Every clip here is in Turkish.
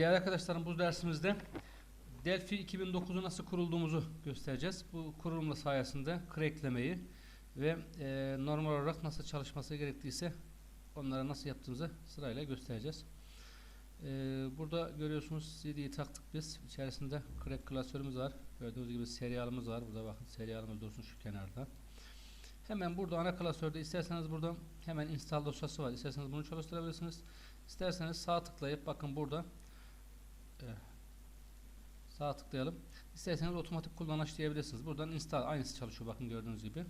Değerli arkadaşlarım bu dersimizde Delphi 2009'u nasıl kurulduğumuzu göstereceğiz. Bu kurulumla sayesinde cracklemeyi ve e, normal olarak nasıl çalışması gerektiyse onlara nasıl yaptığımızı sırayla göstereceğiz. E, burada görüyorsunuz CD'yi taktık biz. İçerisinde crack klasörümüz var. Gördüğünüz gibi serialımız var. Burada bakın serialımız dursun şu kenarda. Hemen burada ana klasörde isterseniz burada hemen install dosyası var. İsterseniz bunu çalıştırabilirsiniz. İsterseniz sağ tıklayıp bakın burada e, sağ tıklayalım. İsterseniz otomatik kullanış diyebilirsiniz. Buradan install aynısı çalışıyor bakın gördüğünüz gibi.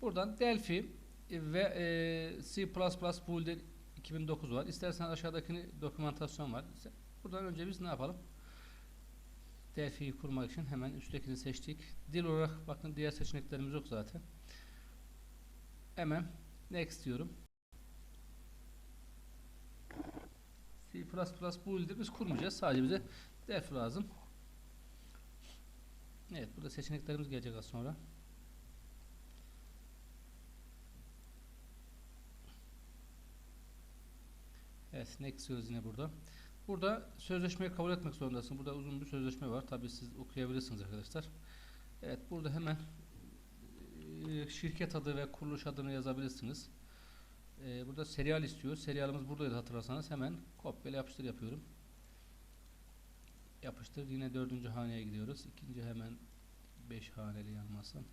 Buradan Delphi ve e, C++ Builder 2009 var. İsterseniz aşağıdaki dokümantasyon var. Buradan önce biz ne yapalım? Delphi'yi kurmak için hemen üsttekini seçtik. Dil olarak bakın diğer seçeneklerimiz yok zaten. Hemen next diyorum. C++ Builder biz kurmayacağız. Sadece bize def lazım. Evet burada seçeneklerimiz gelecek az sonra. Evet next diyoruz yine burada. Burada sözleşmeyi kabul etmek zorundasın. Burada uzun bir sözleşme var. Tabi siz okuyabilirsiniz arkadaşlar. Evet burada hemen e, şirket adı ve kuruluş adını yazabilirsiniz. E, burada serial istiyor. Serialimiz buradaydı hatırlarsanız. Hemen kopyala yapıştır yapıyorum. Yapıştır. Yine dördüncü haneye gidiyoruz. İkinci hemen beş haneli yanmasın.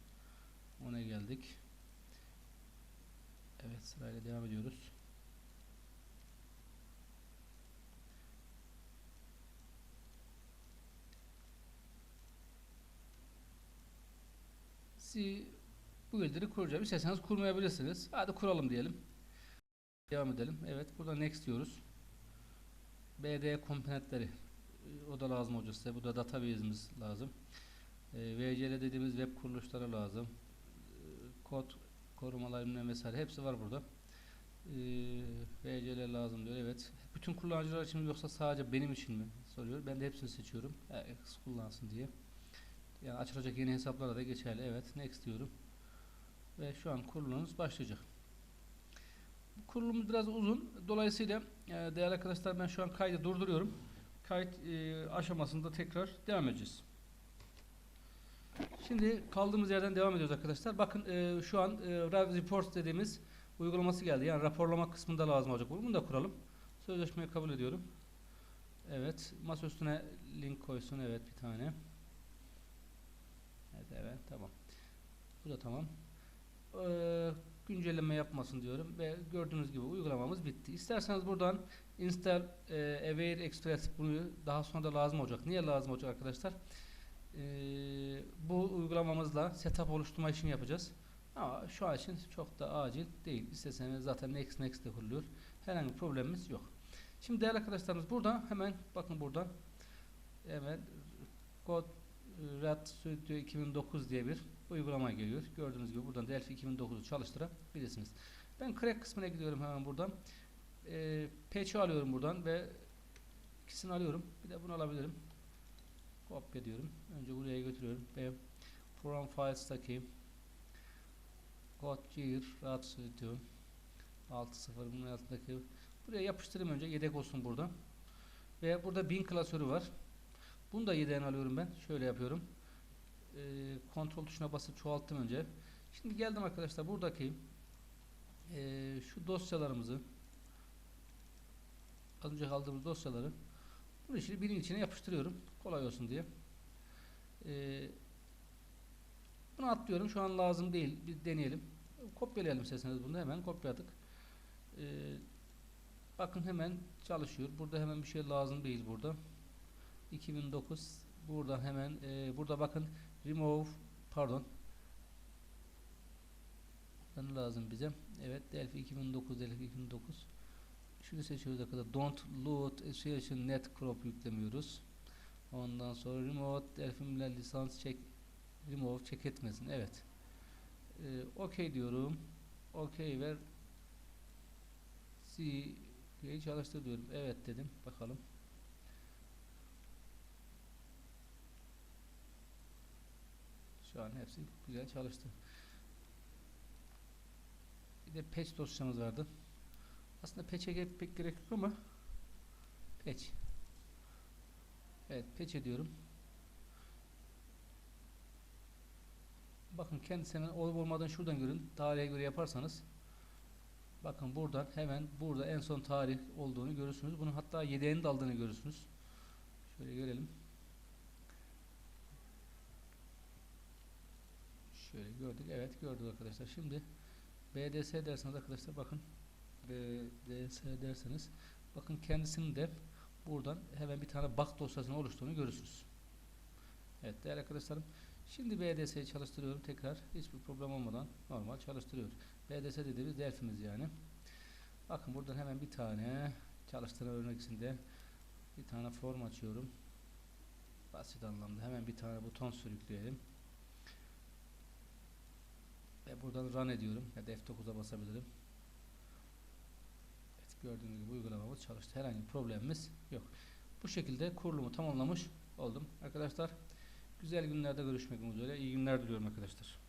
Ona geldik. Evet sırayla devam ediyoruz. C bu bildiri kuracağım. İsterseniz kurmayabilirsiniz. Hadi kuralım diyelim. Devam edelim. Evet burada next diyoruz. BD komponentleri o da lazım olacak size. Bu da database'imiz lazım. E, VCL dediğimiz web kuruluşları lazım. E, kod korumalar bilmem vesaire hepsi var burada. E, VCL lazım diyor. Evet. Bütün kullanıcılar için mi yoksa sadece benim için mi soruyor. Ben de hepsini seçiyorum. Herkes kullansın diye. Yani açılacak yeni hesaplara da geçerli. Evet. Next diyorum. Ve şu an kurulumuz başlayacak. Kurulumuz biraz uzun. Dolayısıyla e, değerli arkadaşlar ben şu an kaydı durduruyorum. Kayıt e, aşamasında tekrar devam edeceğiz. Şimdi kaldığımız yerden devam ediyoruz arkadaşlar. Bakın e, şu an e, Rav Reports dediğimiz uygulaması geldi. Yani raporlama kısmında lazım olacak. Bunu da kuralım. Sözleşmeyi kabul ediyorum. Evet. Masa üstüne link koysun. Evet bir tane. Evet evet tamam. Bu da tamam. Ee, güncelleme yapmasın diyorum ve gördüğünüz gibi uygulamamız bitti. İsterseniz buradan install e, aware express bunu daha sonra da lazım olacak. Niye lazım olacak arkadaşlar? Ee, bu uygulamamızla setup oluşturma işini yapacağız. Ama şu an için çok da acil değil. İsterseniz zaten next next de kuruluyor. Herhangi bir problemimiz yok. Şimdi değerli arkadaşlarımız burada hemen bakın buradan hemen kod Red Studio 2009 diye bir uygulama geliyor. Gördüğünüz gibi buradan Delphi 2009'u çalıştırabilirsiniz. Ben crack kısmına gidiyorum hemen buradan. E, patch'i alıyorum buradan ve ikisini alıyorum. Bir de bunu alabilirim. Kopya diyorum. Önce buraya götürüyorum ve Program Files'taki Godgear Red Studio 6.0 bunun altındaki buraya yapıştırayım önce yedek olsun burada. Ve burada bin klasörü var. Bunu da yedeğini alıyorum ben. Şöyle yapıyorum. Ee, kontrol tuşuna basıp çoğalttım önce. Şimdi geldim arkadaşlar buradaki e, şu dosyalarımızı az önce aldığımız dosyaları bunu şimdi birinin içine yapıştırıyorum. Kolay olsun diye. Ee, bunu atlıyorum. Şu an lazım değil. Bir deneyelim. Kopyalayalım isterseniz bunu hemen kopyaladık. Ee, bakın hemen çalışıyor. Burada hemen bir şey lazım değil burada. 2009 buradan hemen e, burada bakın remove pardon. Ne lazım bize. Evet Delphi 2009 Delphi 2009 şunu seçiyoruz arkadaşlar don't load association net crop yüklemiyoruz. Ondan sonra remote Delphi'mle lisans çek remove çek etmesin. Evet. Ee, ok diyorum. Ok ver. C çalıştır diyorum. Evet dedim. Bakalım Şu an hepsi güzel çalıştı. Bir de patch dosyamız vardı. Aslında patch'e pek gerek yok ama patch. Evet peç ediyorum. Bakın kendisinin olup olmadığını şuradan görün. Tarihe göre yaparsanız bakın buradan hemen burada en son tarih olduğunu görürsünüz. Bunun hatta yedeğini de aldığını görürsünüz. Şöyle görelim. Şöyle gördük. Evet gördük arkadaşlar. Şimdi BDS derseniz arkadaşlar bakın BDS derseniz bakın kendisinin de buradan hemen bir tane bak dosyasının oluştuğunu görürsünüz. Evet değerli arkadaşlarım şimdi BDS'yi çalıştırıyorum tekrar hiçbir problem olmadan normal çalıştırıyor. BDS dediğimiz delfimiz yani. Bakın buradan hemen bir tane çalıştıran örnek içinde bir tane form açıyorum. Basit anlamda hemen bir tane buton sürükleyelim. Ve buradan run ediyorum. Ya da F9'a basabilirim. Evet, gördüğünüz gibi uygulamamız çalıştı. Herhangi bir problemimiz yok. Bu şekilde kurulumu tamamlamış oldum. Arkadaşlar güzel günlerde görüşmek üzere. İyi günler diliyorum arkadaşlar.